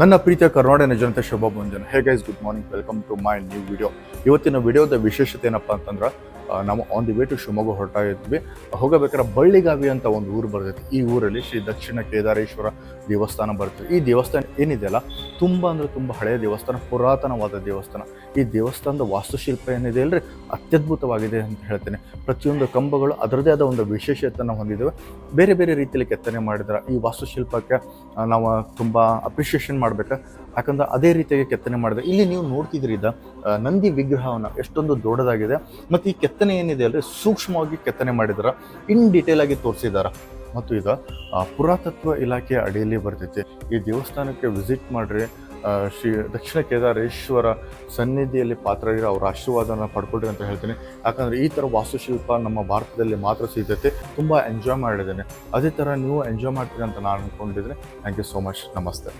ನನ್ನ ಪ್ರೀತಿಯ ಕರ್ನಾಟಕ ಜನತೆ, ಶುಭ ಮುಂಜಾನೆ hey guys good morning welcome to my new video ಇವತ್ತಿನ ವಿಡಿಯೋದ ವಿಶೇಷತೆ ಏನಪ್ಪ ಅಂತಂದ್ರೆ ನಾವು on the way to Shivamogga ಹೊರಟ ಇದ್ವಿ ಹೋಗಬೇಕಾದ್ರೆ ಬಳ್ಳಿಗಾವಿ ಅಂತ ಒಂದು ಊರು ಬರ್ತೈತಿ. ಈ ಊರಲ್ಲಿ ಶ್ರೀ ದಕ್ಷಿಣ ಕೇದಾರೇಶ್ವರ ದೇವಸ್ಥಾನ ಬರ್ತದೆ ಈ ದೇವಸ್ಥಾನ ಏನಿದೆಯಲ್ಲ ತುಂಬ ಅಂದರೆ ತುಂಬ ಹಳೆಯ ದೇವಸ್ಥಾನ, ಪುರಾತನವಾದ ದೇವಸ್ಥಾನ. ಈ ದೇವಸ್ಥಾನದ ವಾಸ್ತುಶಿಲ್ಪ ಏನಿದೆ ಅಲ್ರಿ ಅತ್ಯದ್ಭುತವಾಗಿದೆ ಅಂತ ಹೇಳ್ತೇನೆ. ಪ್ರತಿಯೊಂದು ಕಂಬಗಳು ಅದರದೇ ಆದ ಒಂದು ವಿಶೇಷತೆಯನ್ನು ಹೊಂದಿದ್ದಾವೆ. ಬೇರೆ ಬೇರೆ ರೀತಿಯಲ್ಲಿ ಕೆತ್ತನೆ ಮಾಡಿದ್ರೆ. ಈ ವಾಸ್ತುಶಿಲ್ಪಕ್ಕೆ ನಾವು ತುಂಬ ಅಪ್ರಿಷಿಯೇಷನ್ ಮಾಡಬೇಕು? ಯಾಕಂದ್ರೆ ಅದೇ ರೀತಿಯಾಗಿ ಕೆತ್ತನೆ ಮಾಡಿದೆ ಇಲ್ಲಿ ನೀವು ನೋಡ್ತಿದ್ರಿ ಇದ ನಂದಿ ವಿಗ್ರಹವನ್ನು ಎಷ್ಟೊಂದು ದೊಡ್ಡದಾಗಿದೆ. ಮತ್ತು ಈ ಕೆತ್ತನೆ ಏನಿದೆ ಅಲ್ರಿ? ಸೂಕ್ಷ್ಮವಾಗಿ ಕೆತ್ತನೆ ಮಾಡಿದಾರೆ. ಇನ್ ಡೀಟೇಲ್ ಆಗಿ ತೋರಿಸಿದ್ದಾರೆ ಮತ್ತು ಇದು ಪುರಾತತ್ವ ಇಲಾಖೆಯ ಅಡಿಯಲ್ಲಿ ಬರ್ತೈತೆ. ಈ ದೇವಸ್ಥಾನಕ್ಕೆ ವಿಸಿಟ್ ಮಾಡಿರಿ. ಶ್ರೀ ದಕ್ಷಿಣ ಕೇದಾರೇಶ್ವರ ಸನ್ನಿಧಿಯಲ್ಲಿ ಪಾತ್ರರಿರೋ ಅವರ ಆಶೀರ್ವಾದನ ಪಡ್ಕೊಳ್ರಿ ಅಂತ ಹೇಳ್ತೀನಿ. ಯಾಕಂದರೆ ಈ ಥರ ವಾಸ್ತುಶಿಲ್ಪ ನಮ್ಮ ಭಾರತದಲ್ಲಿ ಮಾತ್ರ ಸಿಗ್ತೈತೆ. ತುಂಬ ಎಂಜಾಯ್ ಮಾಡಿದ್ದೇನೆ. ಅದೇ ಥರ ನೀವು ಎಂಜಾಯ್ ಮಾಡ್ತೀರಿ ಅಂತ ನಾನು ಅನ್ಕೊಂಡಿದ್ರೆ ಥ್ಯಾಂಕ್ ಯು ಸೋ ಮಚ್ ನಮಸ್ತೆ.